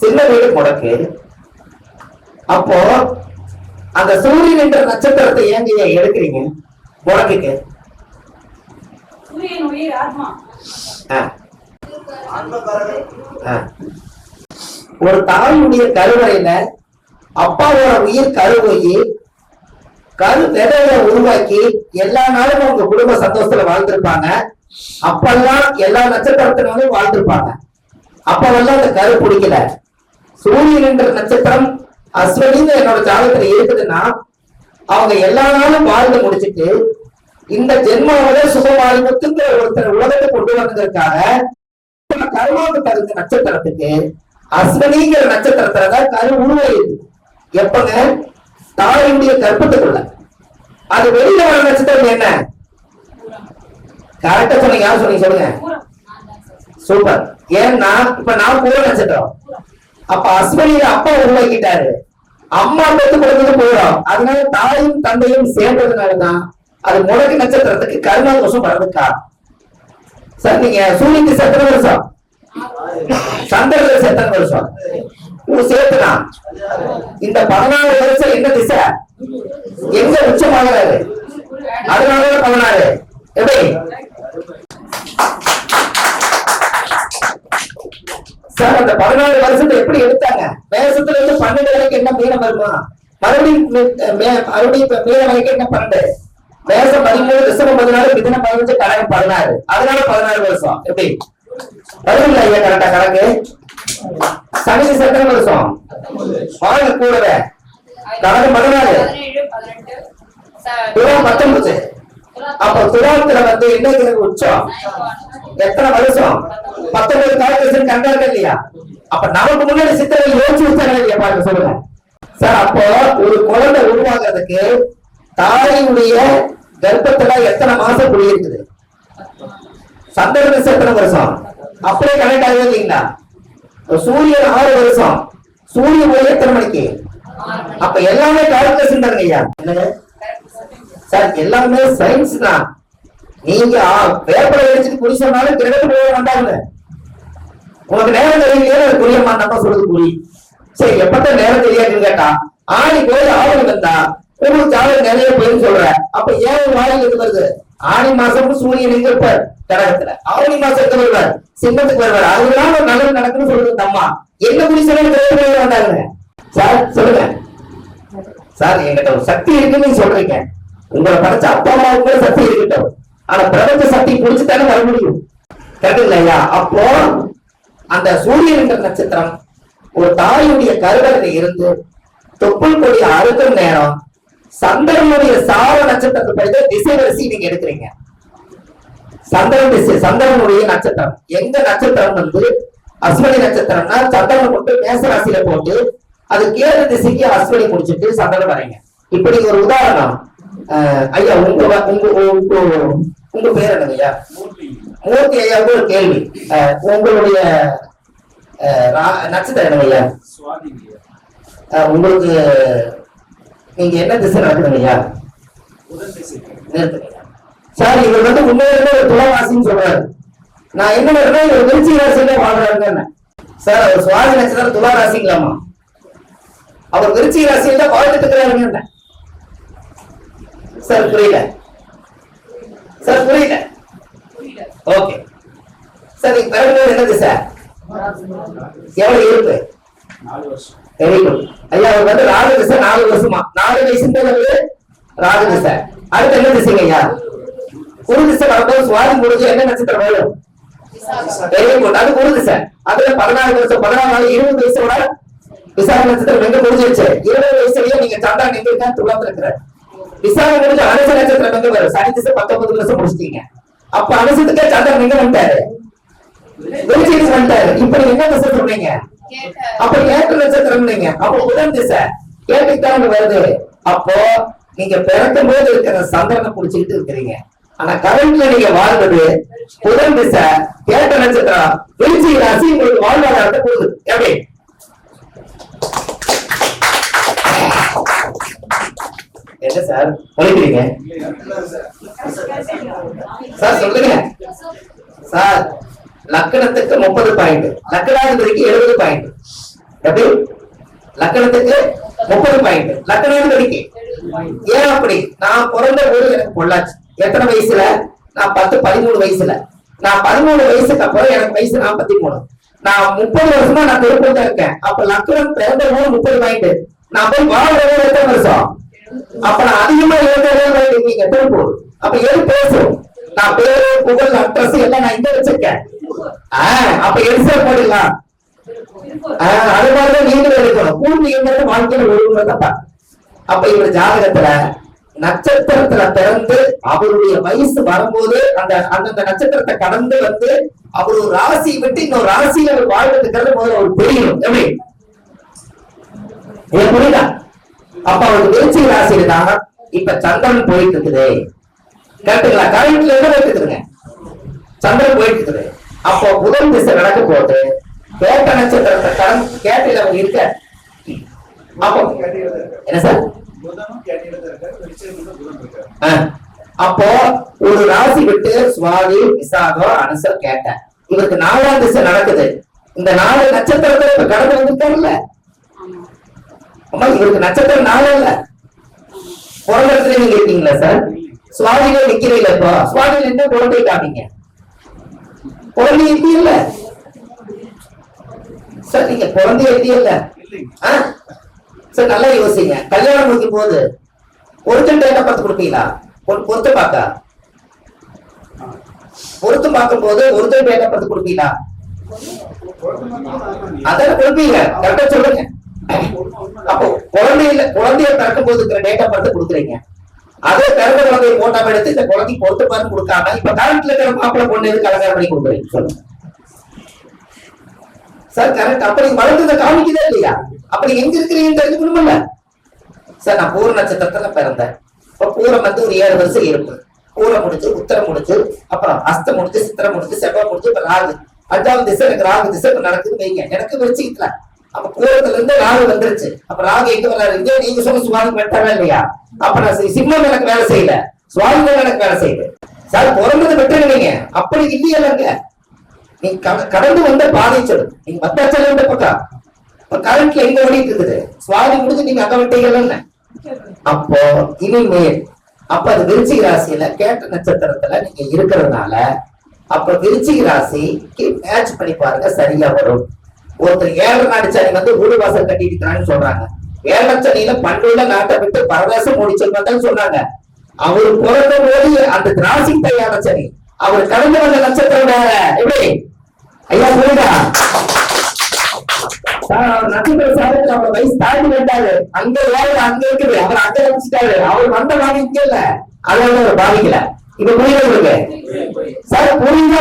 சின்ன வீடு முடக்கு. அப்போ அந்த சூரியன் என்ற நட்சத்திரத்தை ஏங்க எடுக்கிறீங்க? முடக்குக்கு. ஒரு தாயுடைய கருவறையில அப்பாவோட உயிர் கருவையி கரு விதைய உருவாக்கி எல்லா நாளும் உங்க குடும்ப சந்தோஷத்துல வாழ்ந்திருப்பாங்க. அப்பெல்லாம் எல்லா நட்சத்திரத்தினாலும் வாழ்ந்திருப்பாங்க. அப்பவெல்லாம் அந்த கரு பிடிக்கல. சூரியன் என்ற நட்சத்திரம் அஸ்வனின்னு என்னோட ஜாதகத்துல இருக்குதுன்னா அவங்க எல்லா நாளும் வாழ்ந்து முடிச்சிட்டு இந்த ஜென்மாவில சுபவாழ்வுக்குங்கிற ஒருத்தர் உலகத்தை கொண்டு வந்ததற்காக கருவாக்கு தகுந்த நட்சத்திரத்துக்கு அஸ்வனிங்கிற நட்சத்திரத்துல தான் கரு உருவாயிருக்கு எப்பங்க? தாயுடைய கற்பத்துக்குள்ள. அது வெளியில வர நட்சத்திரம் என்ன? கரெக்டா சொன்னீங்க. யார் சொன்னீங்க? சொல்லுங்க. சூப்பர். ஏன்னா இப்ப நான் பூர நட்சத்திரம். அப்ப அஸ்வனியில அப்பா உருவாக்கிட்டாரு. அம்மா பெத்து கொடுத்தது போயிடும். அதனால தாயும் தந்தையும் சேர்ந்ததுனாலதான் அது முடக்கு நட்சத்திரத்துக்கு கருணா தோஷம் வர்றதுக்கா சார் நீங்க சூரியனுக்கு செத்தனை வருஷம். சந்திரனுக்கு சத்திர வருஷம். இவங்க சேர்த்துனா? இந்த பதினாறு வருஷம் என்ன திசை? எங்க உச்சமாகிறாரு? அதனால பதினாறு. எப்படி? வருஷத்தை எடுத்தாங்க. மேசத்துல இருந்து பன்னெண்டு வரைக்கும் என்ன மீனம் வருமா? மறுபடியும் மறுபடியும் இப்ப மீனம் வரைக்கும் என்ன பன்னெண்டு? மேசம் பதிமூணு ரிசபம் பதினாறு மிதனம் பதினஞ்சு கடகம் பதினாறு. அதனால பதினாறு வருஷம். எப்படி? பதினொன்று ஐயா கரெக்டா கணக்கு? சனி சட்டம் வருஷம். வாங்க கூடவே. கடகம் பதினாறு. பதினேழு துலாம் பத்தொன்பது. அப்ப துலாத்துல வந்து என்ன உச்சம்? எத்தனை வருஷம்? பத்தொன்பது காலகட்டம் கண்டாங்க இல்லையா? அப்ப நமக்கு முன்னாடி சித்தர்கள் யோசிச்சு வச்சாங்க இல்லையா? பாருங்க சொல்லுங்க. சார் அப்போ ஒரு குழந்தை உருவாகிறதுக்கு தாயுடைய கர்ப்பத்துல எத்தனை மாசம் குடியிருக்குது? சந்திர எத்தனை வருஷம்? அப்படியே கனெக்ட் ஆகுது இல்லைங்களா? சூரியன் ஆறு வருஷம். சூரிய ஒளி எத்தனை மணிக்கு? அப்ப எல்லாமே கால்குலேஷன் தானுங்க ஐயா. என்னங்க? சார் எல்லாமே சயின்ஸ் தான். நீங்க பேப்பரை அடிச்சுட்டு குடி சொன்னாலும் கிரகத்துக்கு போக உனக்கு நேரம் தெரியலையே அது நம்ம சொல்றது சொல்லுது புரி. சரி எப்பதான் நேரம் தெரியாதுன்னு கேட்டா ஆணி போய் ஆவணம் வந்தா உங்களுக்கு ஜாதகம் நிறைய போயின்னு சொல்ற. அப்ப ஏன் வாயில் இது வருது? ஆணி மாசம் சூரியன் எங்க இருப்பார் கடகத்துல. ஆவணி மாசம் எங்க வருவார்? சிங்கத்துக்கு வருவார். அதுதான் ஒரு நல்லது நடக்குன்னு சொல்றது அம்மா. என்ன குறி சொல்ல கிரகத்துக்கு போக சார் சொல்லுங்க. சார் என்கிட்ட ஒரு சக்தி இருக்குன்னு சொல்றீங்க. உங்களை படைச்ச அப்பா அம்மாவுக்கு கூட சக்தி இருக்கட்டும். ஆனா பிரபஞ்ச சக்தி புடிச்சு தானே வர முடியும் கரெக்டுங்களா அப்போ அந்த சூரியன் என்ற நட்சத்திரம் ஒரு தாயுடைய கருவறையில இருந்து தொப்புள் கொடிய அறுக்கும் நேரம் சந்திரனுடைய சார நட்சத்திரத்தை படித்த திசை வரிசை நீங்க எடுக்கிறீங்க. சந்திரன் திசை சந்திரனுடைய நட்சத்திரம். எங்க நட்சத்திரம் வந்து அஸ்வினி நட்சத்திரம்னா சந்திரனை கொண்டு மேச ராசியில போட்டு அது கேது திசைக்கு அஸ்வினி முடிச்சிட்டு சந்திரன் வரைங்க இப்படி ஒரு உதாரணம். ஐயா உங்க உங்க உங்க உங்க பேர் என்னங்க ஐயா? மூர்த்தி ஐயாவுக்கு ஒரு கேள்வி? உங்களுடைய நட்சத்திரம் ஐயா உங்களுக்கு நீங்க என்ன திசை நடக்குதுங்க ஐயா சார் இவர் வந்து உண்மையிலே ஒரு துளவாசின்னு சொல்றாரு. நான் என்ன பண்றேன் இவர் திருச்சி ராசியில வாழ்றாருங்க சார் அவர் சுவாதி நட்சத்திரம் துளா ராசிங்களாமா அவர் திருச்சி ராசியில வாழ்ந்துட்டு இருக்கிறாருங்க சார் புரியல. சார் ஓகே சார் நீங்க பிறகு என்ன திசை எவ்வளவு இருப்பு? வெரி குட் ஐயா அவர் வந்து ராகு திசை நாலு வருஷமா? நாலு வயசுன்றது ராகு திசை அடுத்து என்ன திசைங்க ஐயா? குரு திசை வரும்போது சுவாதி முடிஞ்சு என்ன நட்சத்திரம் வரும் வெரி குட் அது குரு திசை அதுல பதினாறு வருஷம் பதினாறு நாள் இருபது வயசோட விசாரணை நட்சத்திரம் எங்க முடிஞ்சிருச்சு? இருபது வயசுலயே நீங்க எங்க இருக்கா துளம் இருக்கிற விசாரணை முடிஞ்ச அனுச நட்சத்திரம் எங்க வரும்? சனி திசை பத்தொன்பது வருஷம் முடிச்சிட்டீங்க. அப்ப அனுசத்துக்கே சந்திரன் நீங்க வந்துட்டாரு. விருச்சிகம் வந்துட்டாரு. இப்ப நீங்க என்ன திசை சொல்றீங்க அப்ப ஏற்ற நட்சத்திரம் நீங்க. அப்ப புதன் திசை. கேட்டுக்கிட்டாங்க வருது. அப்போ நீங்க பிறக்கும் போது இருக்கிற சந்திரனை குடிச்சுக்கிட்டு இருக்கிறீங்க. ஆனா கரண்ட்ல நீங்க வாழ்றது புதன் திசை. கேட்ட நட்சத்திரம் விருச்சி ராசி உங்களுக்கு வாழ்வாதாரத்தை கொடுக்குது எப்படி? என்ன சார்? உழைக்கிறீங்க? சார் சொல்லுங்க. சார் லக்கணத்துக்கு முப்பது பாயிண்ட் லக்கணாதிபதிக்கு எழுபது பாயிண்ட் எப்படி? லக்கணத்துக்கு முப்பது பாயிண்ட் லக்கணாதிபதிக்கு ஏன் அப்படி? நான் பிறந்த போது எனக்கு பொள்ளாச்சு. எத்தனை வயசுல? நான் பத்து பதிமூணு வயசுல. நான் பதிமூணு வயசுக்கு அப்புறம் எனக்கு வயசு நாற்பத்தி மூணு. நான் முப்பது வருஷமா நான் திருப்பூர் தான் இருக்கேன். அப்ப லக்கணம் பிறந்த ஊர் முப்பது பாயிண்ட் நான் போய் வாழ்ற எத்தனை வருஷம்? அப்ப நான் அதிகமா எழுத இருக்கீங்க திருப்பூர். அப்ப எது பேசும்? நான் பேரு புகழ் அட்ரஸ் எல்லாம் நான் இங்க வச்சிருக்கேன். ஆஹ் அப்ப எரிசல் போடலாம் ஆஹ் அது மாதிரிதான் நீங்களும் இருக்கணும் பூர்வீகங்கிறது வாழ்க்கையில ஒழுங்குல தப்பா அப்ப இவர் ஜாதகத்துல நட்சத்திரத்துல பிறந்து அவருடைய வயசு வரும்போது அந்த அந்தந்த நட்சத்திரத்தை கடந்து வந்து அவர் ஒரு ராசியை விட்டு இன்னொரு ராசியில அவர் வாழ்றதுங்கிறது முதல்ல அவர் தெரியணும் எப்படி? புரியுதா? அப்ப அவருக்கு விருச்சிக ராசியில தான்? இப்ப சந்திரன் போயிட்டு இருக்குது. கரெக்டுங்களா கரண்ட்ல இருந்து போயிட்டு இருக்குதுங்க? சந்திரன் போயிட்டு இருக்குது. அப்போ புதன் திசை நடக்க போது கேட்ட நட்சத்திரத்தை கடன் கேட்டில் அவங்க இருக்க. அப்போ என்ன சார்? ஆ. அப்போ ஒரு ராசி விட்டு சுவாதி விசாகம் அனுசர் கேட்டேன். இவருக்கு நாலாம் திசை நடக்குது. இந்த நாலு நட்சத்திரத்தை இப்ப கடந்து வந்திருக்காருல்ல? அம்மா இவருக்கு நட்சத்திரம் நாலு இல்ல பிறந்த இடத்துல நீங்க இருக்கீங்களா சார்? சுவாதியில நிக்கிறீங்க இப்போ சுவாதியில என்ன குழந்தை காமீங்க குழந்தை எப்படி இல்ல சார் நீங்க குழந்தை எப்படி இல்ல சார் நல்லா யோசிங்க. கல்யாணம் முடிக்கும் போது ஒருத்தன் டேட்டா பார்த்து கொடுப்பீங்களா? பொ- பொருத்த பார்க்க. பொருத்து பார்க்கும் போது ஒருத்தன் டேட்டா பார்த்து கொடுப்பீங்களா? அதான் கொடுப்பீங்க கரெக்டா சொல்லுங்க. அப்போ குழந்தையில குழந்தைய பிறக்கும் போது இருக்கிற டேட்டா பார்த்து கொடுக்குறீங்க. அதே பிறந்த குழந்தைய போட்டோ எடுத்து இந்த குழந்தை பொறுத்து பார்த்து கொடுக்காம இப்ப கரண்ட்ல இருக்கிற மாப்பிள்ளை பொண்ணு எதுக்கு அலங்காரம் பண்ணி கொடுக்குறீங்க சொல்லுங்க. சார் கரெக்ட் அப்படி நீங்க வளர்ந்ததை காமிக்குதா இல்லையா? அப்படி நீங்க எங்க இருக்கிறீங்கன்னு தெரிஞ்சுக்கணும்ல சார் நான் பூர நட்சத்திரத்துல பிறந்தேன். இப்ப பூரம் வந்து ஒரு ஏழு வருஷம் இருக்கு. பூரம் முடிச்சு உத்தரம் முடிச்சு அப்புறம் அஸ்தம் முடிச்சு சித்திரம் முடிச்சு செவ்வாய் முடிச்சு இப்ப ராகு. அஞ்சாவது திசை எனக்கு ராகு திசை இப்ப நடக்குது வைங்க. எனக்கு விரிச்சுக்கல அப்ப பூரத்துல இருந்து ராகு வந்துருச்சு. அப்ப ராகு எங்க வர்றாரு? இதே நீங்க சொன்ன சுவாமி வெட்டவே இல்லையா? அப்ப நான் சிம்மம் எனக்கு வேலை செய்யல. சுவாமி எனக்கு வேலை செய்யுது சார் பிறந்தது வெட்டுங்க அப்படி இல்லையல்லங்க நீங்க கட- கடந்து வந்த பாதை சொல்லு நீங்க பத்தாச்சல இந்த பக்கம்? இப்ப கரண்ட்ல எங்க ஓடிட்டு இருக்குது? சுவாதி முடிஞ்சு நீங்க அங்க விட்டீங்கல்ல அப்போ இனிமேல் அப்ப அது விருச்சிக ராசியில கேட்ட நட்சத்திரத்துல நீங்க இருக்கிறதுனால அப்ப விருச்சிக ராசிக்கு மேட்ச் பண்ணி பாருங்க சரியா வரும். ஒருத்தர் ஏழரை நாடு சனி வந்து வீடு வாசல் கட்டிட்டு சொல்றாங்க. ஏழரை சனியில பண்டுள்ள நாட்டை விட்டு பரதேசம் மூடி செல்வதான் சொன்னாங்க. அவர் பிறந்த போது அந்த ராசி தயார சனி. அவர் கடந்து வந்த நட்சத்திரம் எப்படி? ஐயா அவர் நட்சத்திர சாதத்துல அவர் வயசு தாண்டி விட்டாரு அங்க வேலை அங்க இருக்குது. அவர் அங்க வச்சுட்டாரு. அவர் வந்த இங்க இல்ல. அதனால அவர் பாதிக்கல இப்ப புரியுது சார் புரியுதா?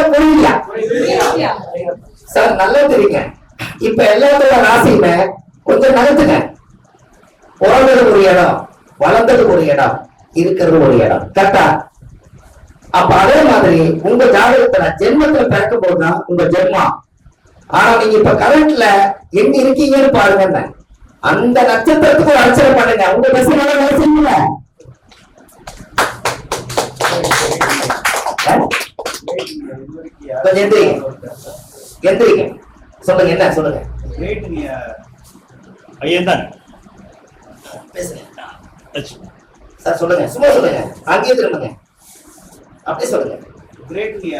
புரியலையா? சார் நல்லா தெரியுங்க. இப்ப எல்லாத்தோட ராசியுமே கொஞ்சம் நகர்த்துங்க. பிறந்தது ஒரு இடம் வளர்ந்தது ஒரு இடம் இருக்கிறது ஒரு இடம். கரெக்டா? அப்ப அதே மாதிரி உங்க ஜாதகத்துல ஜென்மத்துல பிறக்கும் போதுதான் உங்க ஜென்மம் ஆனா நீங்க இப்ப கரண்ட்ல எங்க இருக்கீங்கன்னு பாருங்க அந்த நட்சத்திரத்துக்கு ஒரு அர்ச்சனை பண்ணுங்க. உங்க பசங்க வேலை செய்யல கொஞ்சம் எந்திரிங்க. எந்திரிங்க. சொல்லுங்க என்ன? சொல்லுங்க. கிரேட்டுங்க ஐயன் தான் பேசுங்க சார் சொல்லுங்க. சும்மா சொல்லுங்க. அங்கேயே திரும்புங்க. அப்படியே சொல்லுங்க. கிரேட்டுங்க